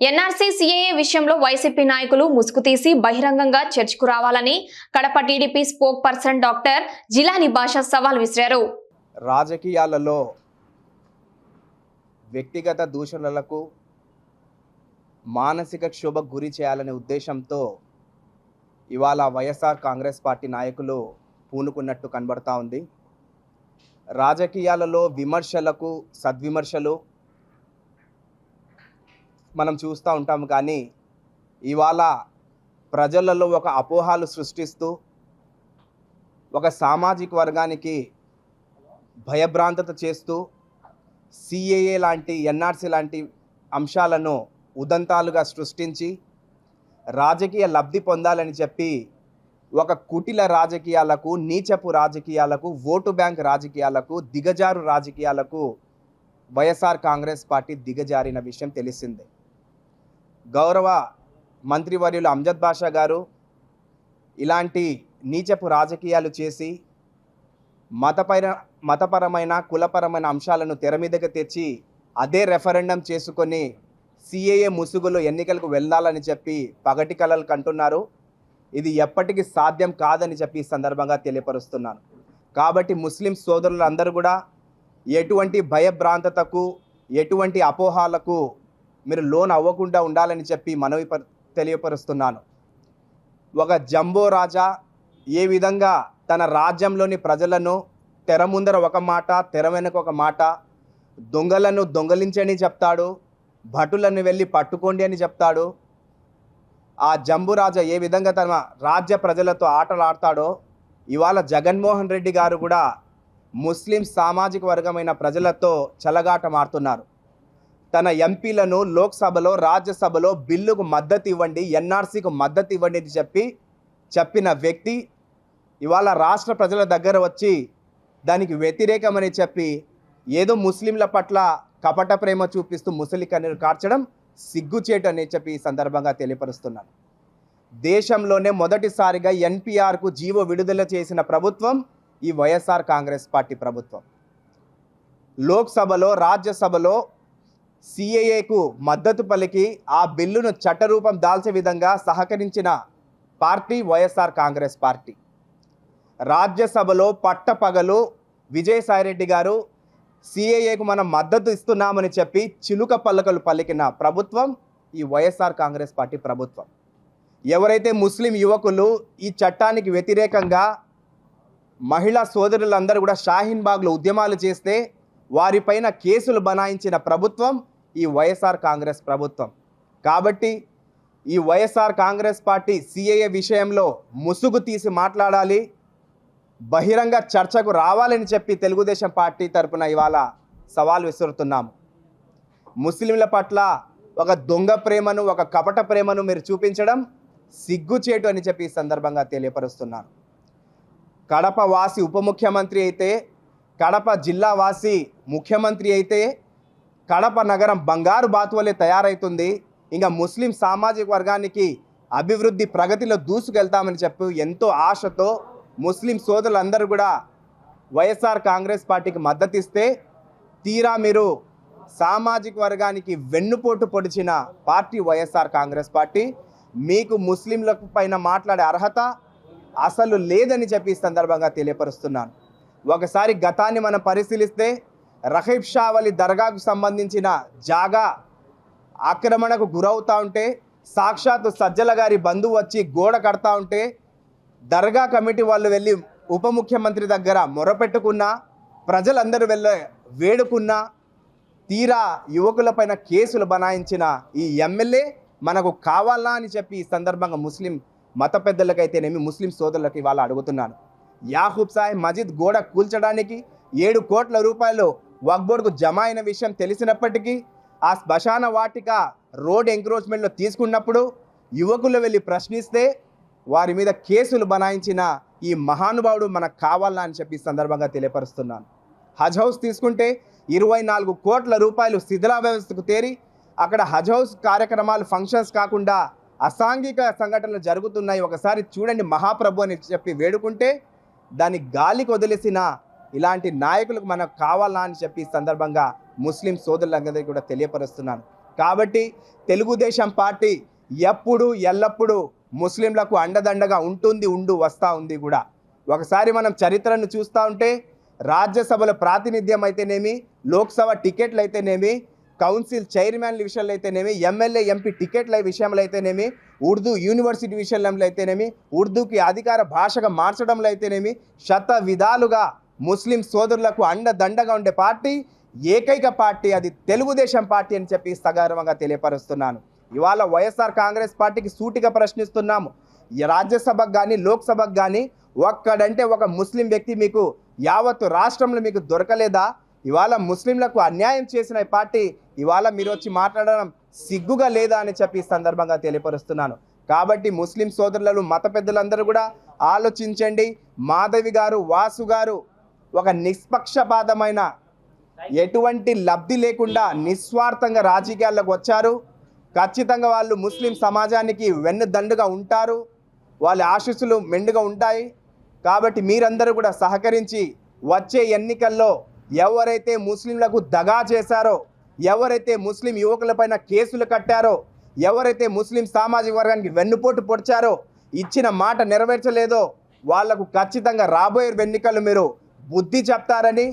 NRC CAA విషయంలో YCP నాయకులు ముసుగు తీసి బహిరంగంగా చర్చకు రావాలని Kadapa TDP spokesperson doctor Jilani Basha సవాల్ విసిరారు. రాజకీయాలలో వ్యక్తిగత దూషణలకు మానసిక క్షోభకు గురి చేయాలనే ఉద్దేశంతో ఇవాళ వైఎస్ఆర్ కాంగ్రెస్ పార్టీ నాయకులు పూనుకున్నట్టు కనబడతా ఉంది. రాజకీయాలలో విమర్శలకు సద్విమర్శలు మనం చూస్తూ ఉంటాము కానీ ఇవాళ ప్రజలలో ఒక అపోహాలు సృష్టిస్తూ ఒక సామాజిక వర్గానికి భయభ్రాంతత చేస్తూ సిఏఏ లాంటి ఎన్ఆర్సీ లాంటి అంశాలను ఉదంతాలుగా సృష్టించి రాజకీయ లబ్ధి పొందాలని చెప్పి ఒక కుటిల రాజకీయాలకు నీచపు రాజకీయాలకు ఓటు బ్యాంక్ రాజకీయాలకు దిగజారు రాజకీయాలకు వైఎస్ఆర్ కాంగ్రెస్ పార్టీ దిగజారిన విషయం తెలిసిందే. గౌరవ మంత్రివర్యులు అంజద్ బాషా గారు ఇలాంటి నీచపు రాజకీయాలు చేసి మతపర మతపరమైన కులపరమైన అంశాలను తెర మీదకి తెచ్చి అదే రెఫరెండం చేసుకొని సిఏఏ ముసుగులో ఎన్నికలకు వెళ్ళాలని చెప్పి పగటి కలలు కంటున్నారు. ఇది ఎప్పటికీ సాధ్యం కాదని చెప్పి సందర్భంగా తెలియపరుస్తున్నాను. కాబట్టి ముస్లిం సోదరులందరూ కూడా ఎటువంటి భయభ్రాంతతకు ఎటువంటి అపోహాలకు మీరు లోన్ అవ్వకుండా ఉండాలని చెప్పి మనవి ప- తెలియపరుస్తున్నాను. ఒక జంబో రాజా ఏ విధంగా తన రాజ్యంలోని ప్రజలను తెర ముందర ఒక మాట తెర వెనుక ఒక మాట దొంగలను దొంగలించని చెప్తాడు భటులను వెళ్ళి పట్టుకోండి అని చెప్తాడు ఆ జంబురాజా ఏ విధంగా తన రాజ్య ప్రజలతో ఆటలు ఆడతాడో ఇవాళ జగన్మోహన్ రెడ్డి గారు కూడా ముస్లిం సామాజిక వర్గమైన ప్రజలతో చలగాట మారుతున్నారు తన ఎంపీలను లోక్సభలో రాజ్యసభలో బిల్లుకు మద్దతు ఇవ్వండి ఎన్ఆర్సీకు మద్దతు ఇవ్వండి అని చెప్పి చెప్పిన వ్యక్తి ఇవాళ రాష్ట్ర ప్రజల దగ్గర వచ్చి దానికి వ్యతిరేకమని చెప్పి ఏదో ముస్లింల పట్ల కపట ప్రేమ చూపిస్తూ ముసలి కన్నీరు కార్చడం సిగ్గుచేటు అని చెప్పి ఈ సందర్భంగా తెలియపరుస్తున్నాను. దేశంలోనే మొదటిసారిగా ఎన్పిఆర్కు జీవో విడుదల చేసిన ప్రభుత్వం ఈ వైఎస్ఆర్ కాంగ్రెస్ పార్టీ ప్రభుత్వం. లోక్సభలో రాజ్యసభలో సిఏఏకు మద్దతు పలికి ఆ బిల్లును చట్టరూపం దాల్చే విధంగా సహకరించిన పార్టీ వైఎస్ఆర్ కాంగ్రెస్ పార్టీ. రాజ్యసభలో పట్టపగలు విజయసాయిరెడ్డి గారు సిఏఏకు మనం మద్దతు ఇస్తున్నామని చెప్పి చిలుక పల్లకలు పలికిన ప్రభుత్వం ఈ వైఎస్ఆర్ కాంగ్రెస్ పార్టీ ప్రభుత్వం. ఎవరైతే ముస్లిం యువకులు ఈ చట్టానికి వ్యతిరేకంగా మహిళా సోదరులందరూ కూడా షాహీన్ బాగ్లో ఉద్యమాలు చేస్తే వారిపైన కేసులు బనాయించిన ప్రభుత్వం ఈ వైఎస్ఆర్ కాంగ్రెస్ ప్రభుత్వం. కాబట్టి ఈ వైఎస్ఆర్ కాంగ్రెస్ పార్టీ సిఏఏ విషయంలో ముసుగు తీసి మాట్లాడాలి. బహిరంగ చర్చకు రావాలని చెప్పి తెలుగుదేశం పార్టీ తరపున ఇవాళ సవాల్ విసురుతున్నాము ముస్లింల పట్ల ఒక దొంగ ప్రేమను ఒక కపట ప్రేమను మీరు చూపించడం సిగ్గుచేటు అని చెప్పి ఈ సందర్భంగా తెలియపరుస్తున్నారు. కడప వాసి ఉప ముఖ్యమంత్రి అయితే కడప జిల్లా వాసి ముఖ్యమంత్రి అయితే కడప నగరం బంగారు బాతువలే తయారవుతుంది ఇంకా ముస్లిం సామాజిక వర్గానికి అభివృద్ధి ప్రగతిలో దూసుకెళ్తామని చెప్పి ఎంతో ఆశతో ముస్లిం సోదరులందరూ కూడా వైఎస్ఆర్ కాంగ్రెస్ పార్టీకి మద్దతు ఇస్తే తీరా మీరు సామాజిక వర్గానికి వెన్నుపోటు పొడిచిన పార్టీ వైఎస్ఆర్ కాంగ్రెస్ పార్టీ. మీకు ముస్లింల పైన మాట్లాడే అర్హత అసలు లేదని చెప్పి సందర్భంగా తెలియపరుస్తున్నాను. ఒకసారి గతాన్ని మనం పరిశీలిస్తే రహీబ్ షా వలి దర్గాకు సంబంధించిన జాగా ఆక్రమణకు గురవుతా ఉంటే సాక్షాత్తు సజ్జల గారి బంధువు వచ్చి గోడ కడతా ఉంటే దర్గా కమిటీ వాళ్ళు వెళ్ళి ఉప ముఖ్యమంత్రి దగ్గర మొరపెట్టుకున్నా ప్రజలందరూ వెళ్ళ వేడుకున్నా తీరా యువకులపైన కేసులు బనాయించిన ఈ ఎమ్మెల్యే మనకు కావాలా అని చెప్పి ఈ సందర్భంగా ముస్లిం మత పెద్దలకైతేనేమి ముస్లిం సోదరులకు ఇవాళ అడుగుతున్నాను యాహూబ్ సాయి మజిద్ గోడ కూల్చడానికి ఏడు కోట్ల రూపాయలు వక్బోర్డ్కు జమ అయిన విషయం తెలిసినప్పటికీ ఆ శ్మశాన వాటిక రోడ్ ఎంక్రోచ్మెంట్లో తీసుకున్నప్పుడు యువకులు వెళ్ళి ప్రశ్నిస్తే వారి మీద కేసులు బనాయించిన ఈ మహానుభావుడు మనకు కావాలా అని చెప్పి సందర్భంగా తెలియపరుస్తున్నాను. హజ్ హౌస్ తీసుకుంటే ఇరవై నాలుగు కోట్ల రూపాయలు శిథిలా వ్యవస్థకు తేరి అక్కడ హజ్ హౌస్ కార్యక్రమాలు ఫంక్షన్స్ కాకుండా అసాంఘిక సంఘటనలు జరుగుతున్నాయి. ఒకసారి చూడండి మహాప్రభు అని చెప్పి వేడుకుంటే దాన్ని గాలికి వదిలేసిన ఇలాంటి నాయకులకు మనకు కావాలా అని చెప్పి ఈ సందర్భంగా ముస్లిం సోదరులందరికీ కూడా తెలియపరుస్తున్నాను. కాబట్టి తెలుగుదేశం పార్టీ ఎప్పుడు ఎల్లప్పుడూ ముస్లింలకు అండదండగా ఉంటుంది ఉండు వస్తూ ఉంది కూడా. ఒకసారి మనం చరిత్రను చూస్తూ ఉంటే రాజ్యసభల ప్రాతినిధ్యం అయితేనేమి లోక్సభ టికెట్లు అయితేనేమి కౌన్సిల్ చైర్మన్ల విషయంలో అయితేనేమి ఎమ్మెల్యే ఎంపీ టికెట్ల విషయంలో అయితేనేమి ఉర్దూ యూనివర్సిటీ విషయంలో అయితేనేమి ఉర్దూకి అధికార భాషగా మార్చడంలో అయితేనేమి శత విధాలుగా ముస్లిం సోదరులకు అండదండగా ఉండే పార్టీ ఏకైక పార్టీ అది తెలుగుదేశం పార్టీ అని చెప్పి సగర్వంగా తెలియపరుస్తున్నాను. ఇవాళ వైఎస్ఆర్ కాంగ్రెస్ పార్టీకి సూటిగా ప్రశ్నిస్తున్నాము. రాజ్యసభకు కానీ లోక్సభకు కానీ ఒక్కడంటే ఒక ముస్లిం వ్యక్తి మీకు యావత్తు రాష్ట్రంలో మీకు దొరకలేదా? ఇవాళ ముస్లింలకు అన్యాయం చేసిన పార్టీ ఇవాళ మీరు వచ్చి మాట్లాడడం సిగ్గుగా లేదా అని చెప్పి సందర్భంగా తెలియపరుస్తున్నాను. కాబట్టి ముస్లిం సోదరులను మత పెద్దలందరూ కూడా ఆలోచించండి. మాధవి గారు వాసు గారు ఒక నిష్పక్షపాతమైన ఎటువంటి లబ్ధి లేకుండా నిస్వార్థంగా రాజకీయాల్లోకి వచ్చారు. ఖచ్చితంగా వాళ్ళు ముస్లిం సమాజానికి వెన్నుదండుగా ఉంటారు. వాళ్ళ ఆశీస్సులు మెండుగా ఉంటాయి. కాబట్టి మీరందరూ కూడా సహకరించి వచ్చే ఎన్నికల్లో ఎవరైతే ముస్లింలకు దగా చేశారో ఎవరైతే ముస్లిం యువకులపైన కేసులు కట్టారో ఎవరైతే ముస్లిం సామాజిక వర్గానికి వెన్నుపోటు పొడిచారో ఇచ్చిన మాట నెరవేర్చలేదో వాళ్ళకు ఖచ్చితంగా రాబోయే ఎన్నికలు మీరు బుద్ధి చెప్తారని